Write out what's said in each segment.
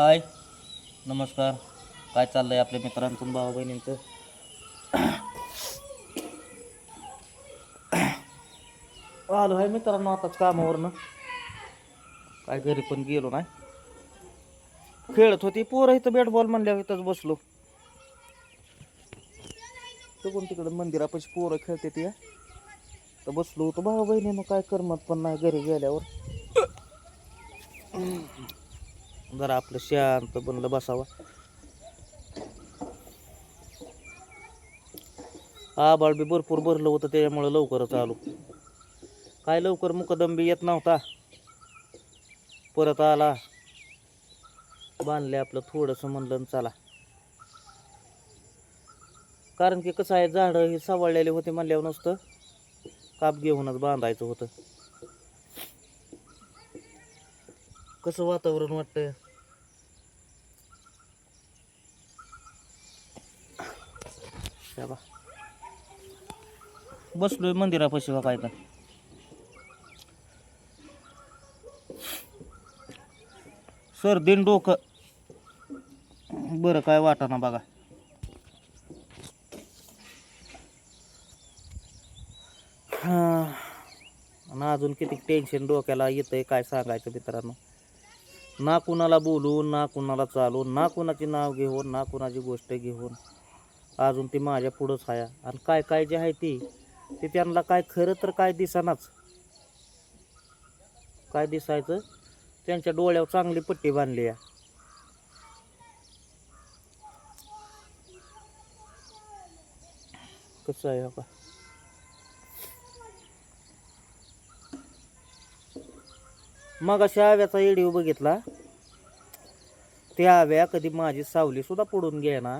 हाय. नमस्कार. काय चाललंय आपल्या मित्रांचं भाऊ बहिणींचं? आलो आहे मित्रांनो आताच कामावरनं. काय घरी पण गेलो नाही. खेळत होती. पोरं इथं बॅट बॉल म्हणल्यावर इथंच बसलो. कोण तिकडं मंदिरापाशी पोरं खेळते ते. तर बसलो होतो. भाऊ बहिणीनं काय करमत पण नाही घरी गेल्यावर. जरा आपलं शांत बनलं बसावं. आबाळ बी भरपूर भरलं होतं त्याच्यामुळं लवकरच आलो. काय लवकर मुकदंबी येत नव्हता. परत आला. बांधले आपलं थोडंसं म्हणलं चला. कारण की कसं आहे झाडं हे सावळलेले होते म्हणल्यावर नसतं काप घेऊनच बांधायचं होतं. कसं वातावरण वाटतं वाटतंय शाबा. बसलोय मंदिरापाशी बा काय तर सर्दीन डोकं. बरं काय वाटाना बघा. हा. आणि अजून किती टेन्शन डोक्याला येतंय काय सांगायचं मित्रांनो. ना कुणाला बोलून ना कुणाला चालून ना कुणाचे नाव घेऊन ना कुणाची गोष्ट घेऊन. अजून ती माझ्या पुढंच आहे आणि काय काय जे आहे ती ते त्यांना काय खरं तर काय दिसानाच. काय दिसायचं? त्यांच्या डोळ्यावर चांगली पट्टी बांधली आहे कसं आहे का मग अशा आव्याचा व्हिडिओ बघितला? त्या आव्या कधी माझी सावली सुद्धा पडून ना.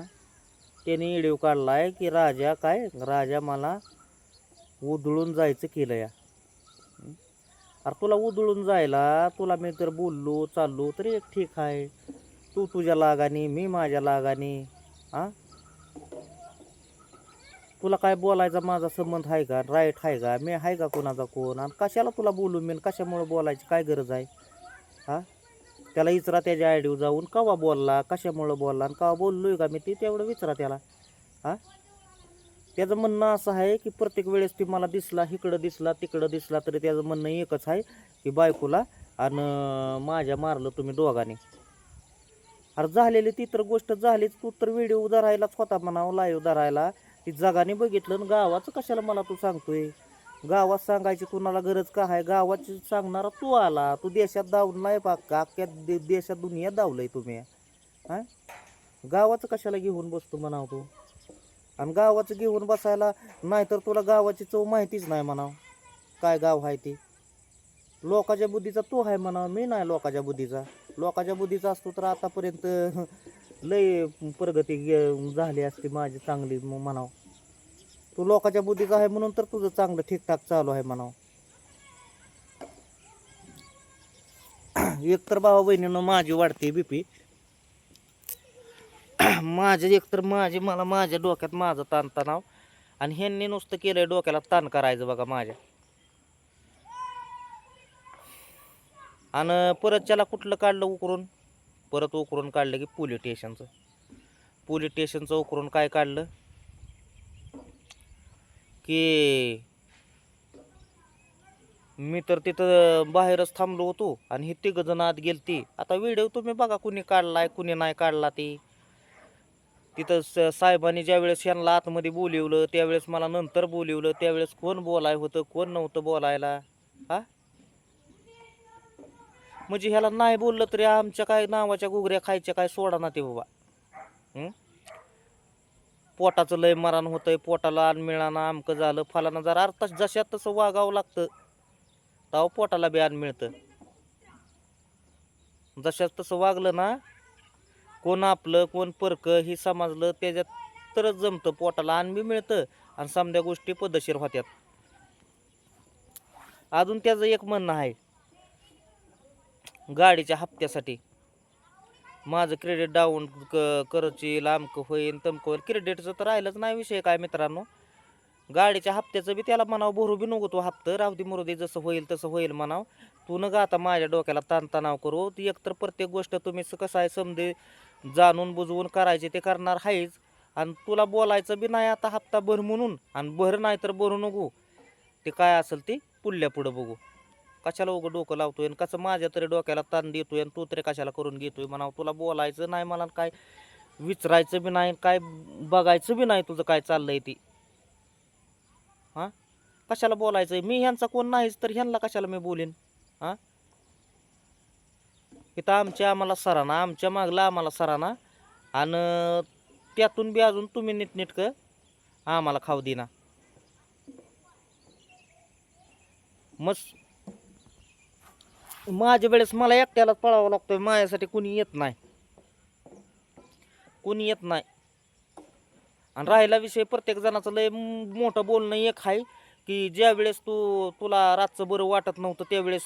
त्याने व्हिडिओ आहे की राजा काय? राजा मला उधळून जायचं केलं या. अरे तुला उधळून जायला तुला मी तर बोललो चाललो तरी एक ठीक आहे. तू तुझ्या लागाने मी माझ्या लागाने हां तुला काय बोलायचा माझा संबंध आहे का? राईट आहे का? मी आहे का कोणाचा कोण? आणि कशाला तुला बोलू मी कशामुळं कशामुळे बोलायची काय गरज आहे? हां त्याला विचारा त्याच्या आयडीवर जाऊन कवा बोलला कशामुळं बोलला आणि कवा बोललोय का मी ते तेवढं विचारा त्याला. हां? त्याचं म्हणणं असं आहे की प्रत्येक वेळेस ती मला दिसला इकडं दिसला तिकडं दिसला तरी त्याचं म्हणणं एकच आहे की बायकोला आणि माझ्या मारलं तुम्ही दोघांनी. अरे झालेली ती तर गोष्ट झालीच तू तर व्हिडिओ धरायलाच होता म्हणावं लाईव्ह धरायला. ती जगाने बघितलं आणि गावाचं कशाला मला तू सांगतोय? गावात सांगायची कुणाला गरज का आहे गावाची सांगणारा तू आला. तू देशात दावून नाही पाक्का अख्ख्या दे देशात दुनिया धावलंय तुम्ही. हां? गावाचं कशाला घेऊन बसतो म्हणाव तू? आणि गावाचं घेऊन बसायला नाहीतर तुला गावाची चव माहितीच नाही म्हणाव. काय गाव आहे ते? लोकाच्या बुद्धीचा तू आहे म्हणाव. मी नाही लोकाच्या बुद्धीचा. लोकाच्या बुद्धीचा असतो तर आतापर्यंत लय प्रगती झाली असती माझी चांगली म्हणावं. तू लोकाच्या बुद्धीचा आहे म्हणून तर तुझं चांगलं ठीकठाक चालू आहे म्हणाव. एक तर भावा बहिणीनं माझी वाढते बीपी. माझे एकतर माझे मला माझ्या डोक्यात माझं ताणतणाव. आणि ह्यांनी नुसतं केलंय डोक्याला ताण करायचं बघा माझ्या. आणि परत त्याला कुठलं काढलं उकरून? परत उकरून काढलं की पोलीस स्टेशनचं. पोलीस स्टेशनचं उकरून काय काढलं? की मी तर तिथं बाहेरच थांबलो होतो आणि हे तिघ जण आत गेलती. आता व्हिडिओ तुम्ही बघा कुणी काढलाय कुणी नाही काढला ती. तिथं स साहेबांनी ज्यावेळेस यांना आतमध्ये बोलिवलं त्यावेळेस मला नंतर बोलिवलं त्यावेळेस कोण बोलाय होतं कोण नव्हतं बोलायला? हा? म्हणजे ह्याला नाही बोललं तरी आमच्या काय नावाच्या घुगऱ्या खायच्या काय सोडा ना ते बाबा. पोटाचं लय मरण होतंय पोटाला अन्न मिळाना आमकं झालं फलाना जर अर्थ जशात तसं वागावं लागतं. तेव्हा पोटाला बी अन्न मिळतं. जशात तसं वागलं ना कोण आपलं कोण परकं हे समजलं त्याच्यात तरच जमतं पोटाला अन्न बी मिळतं. आणि समध्या गोष्टी पद्धतशीर होत्यात. अजून त्याचं एक म्हणणं आहे. गाडीच्या हप्त्यासाठी. माझं क्रेडिट डाऊन क करची अमकं होईल तमकं होईल क्रेडिटचं तर राहिलंच नाही विषय काय मित्रांनो. गाडीच्या हप्त्याचं बी त्याला म्हणावं भरू बी नको तो हप्तं राहू मुरुदी जसं होईल तसं होईल म्हणाव. तू न गा आता माझ्या डोक्याला ताणतणाव करू. ती एकतर प्रत्येक गोष्ट तुम्ही कसं आहे समजे जाणून बुजवून करायचे ते करणार आहेच आणि तुला बोलायचं बी नाही आता हप्ता भर म्हणून आणि भर नाही तर भरू नको. ते काय असेल ते पुढल्या पुढं बघू. कशाला उघड डोकं लावतोय आणि कसं माझ्या तरी डोक्याला ताण देतोय आणि तू तरी कशाला करून घेतोय म्हणावं? तुला बोलायचं नाही मला काय विचारायचं बी नाही काय बघायचं बी नाही तुझं काय चाललंय ती. हां? कशाला बोलायचं? मी ह्यांचा कोण नाहीच तर ह्यांना कशाला मी बोलेन? हां? इथं आमच्या आम्हाला सराना आमच्या मागला आम्हाला सराना आणि त्यातून बी अजून तुम्ही नीटनीटकं आम्हाला खाऊ देना मस्त. माझ्या वेळेस मला एकट्यालाच पळावं लागतोय. माझ्यासाठी कुणी येत नाही. कुणी येत नाही. आणि राहिला विषय प्रत्येक जणाचं लय मोठं बोलणं एक आहे की ज्या वेळेस तू तुला रातचं बरं वाटत नव्हतं त्यावेळेस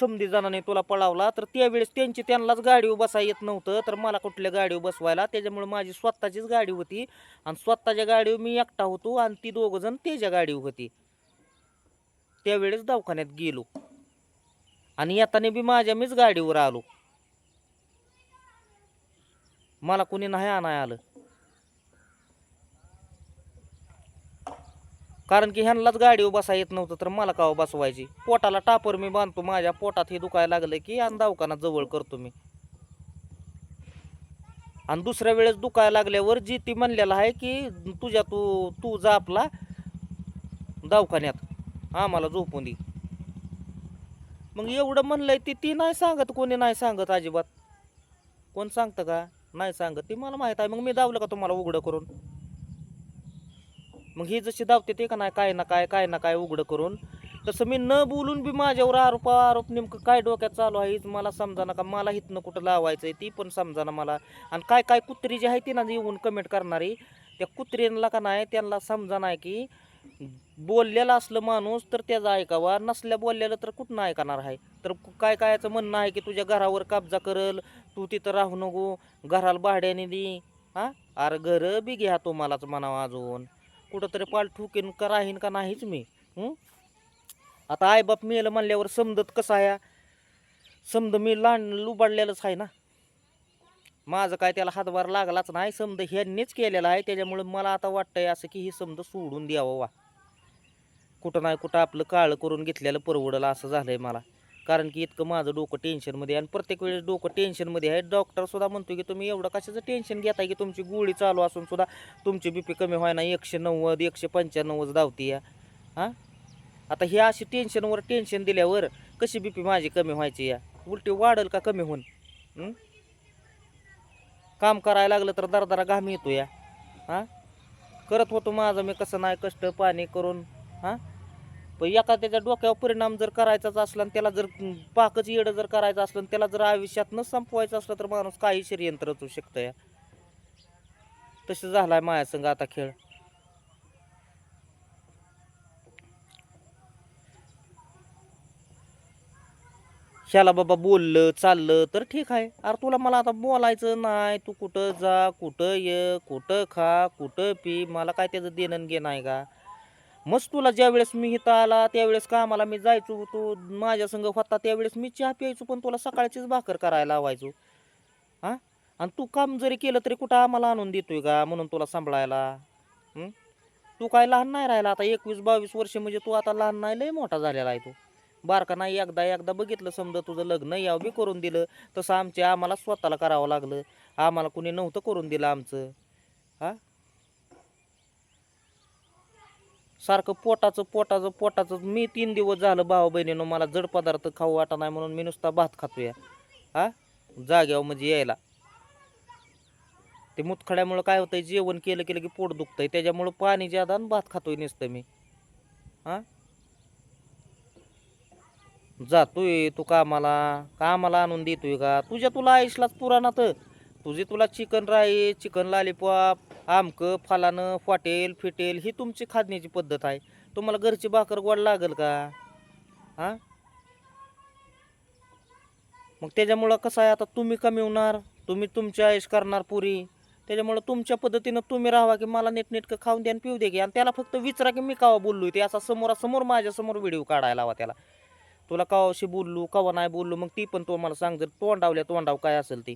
समधी जणांनी तुला पळावला तर त्यावेळेस त्यांची त्यांनाच गाडीवर बसा येत नव्हतं तर मला कुठल्या गाडीवर बसवायला? त्याच्यामुळे माझी स्वतःचीच गाडी होती आणि स्वतःच्या गाडीवर मी एकटा होतो आणि ती दोघं जण त्याच्या गाडीवर होती. त्यावेळेस दवाखान्यात गेलो. आणि येताना बी माझ्या मीच गाडीवर आलो. मला कोणी नाही आणाय आलं. कारण की ह्यांनाच गाडीवर बसा येत नव्हतं तर मला काव हो बसवायची? पोटाला टापर मी बांधतो माझ्या पोटात हे दुखायला लागलं की आणि दवाखाना जवळ करतो मी. आणि दुसऱ्या वेळेस दुखायला लागल्यावर जी ती म्हणलेलं आहे की तुझ्या तू तू जा आपला दवाखान्यात. आम्हाला झोपून दे. मग एवढं म्हणलंय ती ती नाही सांगत कोणी नाही सांगत अजिबात. कोण सांगतं का? नाही सांगत. ती मला माहीत आहे. मग मी दावलं का तुम्हाला उघडं करून? मग ही जशी दावते ते का नाही? काय ना काय काय ना काय उघडं करून. तसं मी न बोलून बी माझ्यावर आरोप आरोप नेमकं काय डोक्यात चालू आहे मला मला समजाना का? मला हितनं कुठं लावायचं आहे ती पण समजाना मला. आणि काय काय कुत्री जी आहे ती ना येऊन कमेंट करणारी त्या कुत्र्यांना का नाही त्यांना समजा नाही की बोललेला असलं माणूस तर त्याचा ऐकावा. नसल्या बोललेलं तर कुठं ऐकणार आहे? तर काय कायचं म्हणणं आहे की तुझ्या घरावर कब्जा करल? तू तिथं राहू नको. घराला भाड्याने दे. हा? अरे घर बी घ्या तुम्हालाच म्हणावं अजून. कुठंतरी पाल ठुकीन का राहीन का नाहीच मी? आता आता आईबाप मेलं म्हणल्यावर समजत कसं आहे? समज मी लहान लुबाडलेलंच आहे ना? माझं काय त्याला हातभार लागलाच नाही? समज ह्यांनीच केलेलं आहे. त्याच्यामुळे मला आता वाटतंय असं की ही समज सोडून द्यावं वा. कुठं नाही कुठं आपलं काळं करून घेतलेलं परवडलं असं झालं आहे मला. कारण की इतकं माझं डोकं टेन्शनमध्ये आहे. आणि प्रत्येक वेळेस डोकं टेन्शनमध्ये आहे. डॉक्टरसुद्धा म्हणतो की तुम्ही एवढं कशाचं टेन्शन घेताय की तुमची गोळी चालू असून सुद्धा तुमची बी पी कमी व्हायना. एकशे नव्वद एकशे पंच्याण्णवच धावती या. हां? आता हे अशी टेन्शनवर टेन्शन दिल्यावर कशी बी पी माझी कमी व्हायची या? उलटी वाढल का कमी होऊन? काम करायला लागलं तर दरदरा घाम येतो या. हां? करत होतो माझं मी. कसं नाही कष्ट पाणी करून हां? पण एखाद्याच्या डोक्यावर परिणाम जर करायचाच असला आणि त्याला जर पाकच येडं जर करायचं असलं आणि त्याला जर आयुष्यात न संपवायचं असलं तर माणूस काही षडयंत्र असू शकतं या. तसं झालाय माझ्या संग आता खेळ. ह्याला बाबा बोललं चाललं तर ठीक आहे. अरे तुला मला आता बोलायचं नाही. तू कुठं जा कुठं ये कुठं खा कुठं पी. मला काय त्याचं देणं घेणं आहे का? मस्त तुला ज्यावेळेस मी इथं आला त्यावेळेस कामाला मी जायचो तू माझ्या संग होता त्यावेळेस मी चहा प्यायचो पण तुला सकाळचीच भाकर करायला लावायचो. हां? आणि तू काम जरी केलं तरी कुठं आम्हाला आणून देतोय का म्हणून तुला सांभाळायला? तू काय लहान नाही राहिला आता एकवीस बावीस वर्ष म्हणजे तू आता लहान नाही लय मोठा झालेला आहे तू. बारका नाही एकदा एकदा बघितलं समजा तुझं लग्न यावं बी करून दिलं तसं आमचे आम्हाला स्वतःला करावं लागलं. आम्हाला कुणी नव्हतं करून दिलं आमचं. हा? सारखं पोटाचं पोटाचं पोटाचं. मी तीन दिवस झालं भाऊ बहिणीनं मला जड पदार्थ खाऊ वाटा नाही म्हणून मी नुसता भात खातोय. हा? जाग्यावर म्हणजे यायला. ते मुतखड्यामुळं काय होतंय? जेवण केलं केलं की पोट दुखतंय. त्याच्यामुळं पाणी ज्यादा आणि भात खातोय नुसतं मी. हा? जातोय तू कामाला. कामाला आणून देतोय का? तुझ्या तुला आयुषलाच पुराणात तुझी तुला चिकन राईस चिकन लॉलीपॉप आमकं फलानं फाटेल फिटेल ही तुमची खाण्याची पद्धत आहे. तुम्हाला घरची भाकर गोड लागल का? हां? मग त्याच्यामुळं कसं आहे आता तुम्ही कमी होणार? तुम्ही तुमची आयुष करणार पुरी. त्याच्यामुळं तुमच्या पद्धतीनं तुम्ही राहावा की मला नीटनेटकं खाऊन द्या आणि पिऊ दे की. आणि त्याला फक्त विचारा की मी कावा बोललो ते. असा समोरासमोर माझ्यासमोर व्हिडिओ काढायला हवा त्याला. तुला कवाशी बोललो कवा नाही बोललो मग ती पण तो मला सांग जर तोंडावल्या तोंडाव काय असेल ती.